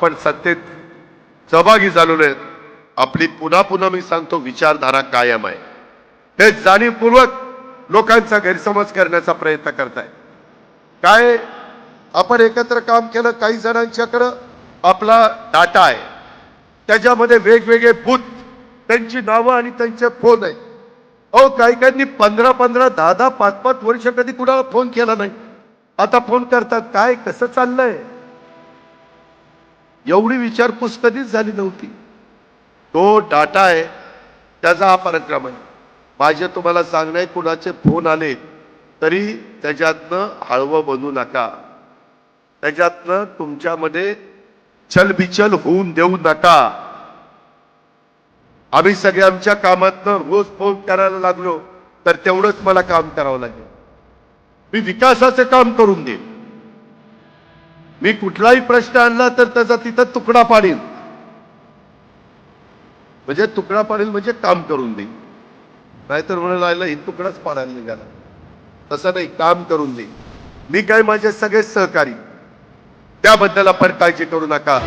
आपण सत्तेत सहभागी झालेलो आहेत. आपली पुन्हा पुन्हा मी सांगतो विचारधारा कायम आहे. हे जाणीवपूर्वक लोकांचा गैरसमज करण्याचा प्रयत्न करताय. काय? आपण एकत्र काम केलं काही जणांच्याकडं आपला डाटा आहे. त्याच्यामध्ये वेगवेगळे बूथ त्यांची नावं आणि त्यांचे फोन आहे. अहो काही काहींनी पंधरा पंधरा दहा दहा पाच पाच वर्ष कधी कुणाला फोन केला नाही. आता फोन करतात काय कसं चाललंय? एवढी विचारपूस कधीच झाली नव्हती. तो डाटा आहे त्याचा हा पराक्रम आहे. माझे तुम्हाला सांगणं आहे कुणाचे फोन आले तरी त्याच्यातनं हळवं बनू नका. त्याच्यातनं तुमच्यामध्ये चलबिचल होऊन देऊ नका. आम्ही सगळे आमच्या कामातनं रोज फोन करायला लागलो तर तेवढंच मला काम करावं लागेल. मी विकासाचं काम करून देईन. मी कुठलाही प्रश्न आणला तर त्याचा तिथं तुकडा पाडीन. म्हणजे तुकडा पाडेल म्हणजे काम करून देईन. नाहीतर म्हणायला ही तुकडाच पाडायला निघाला. तसं नाही काम करून देईन. मी काय माझे सगळे सहकारी. त्याबद्दल आपण काळजी करू नका.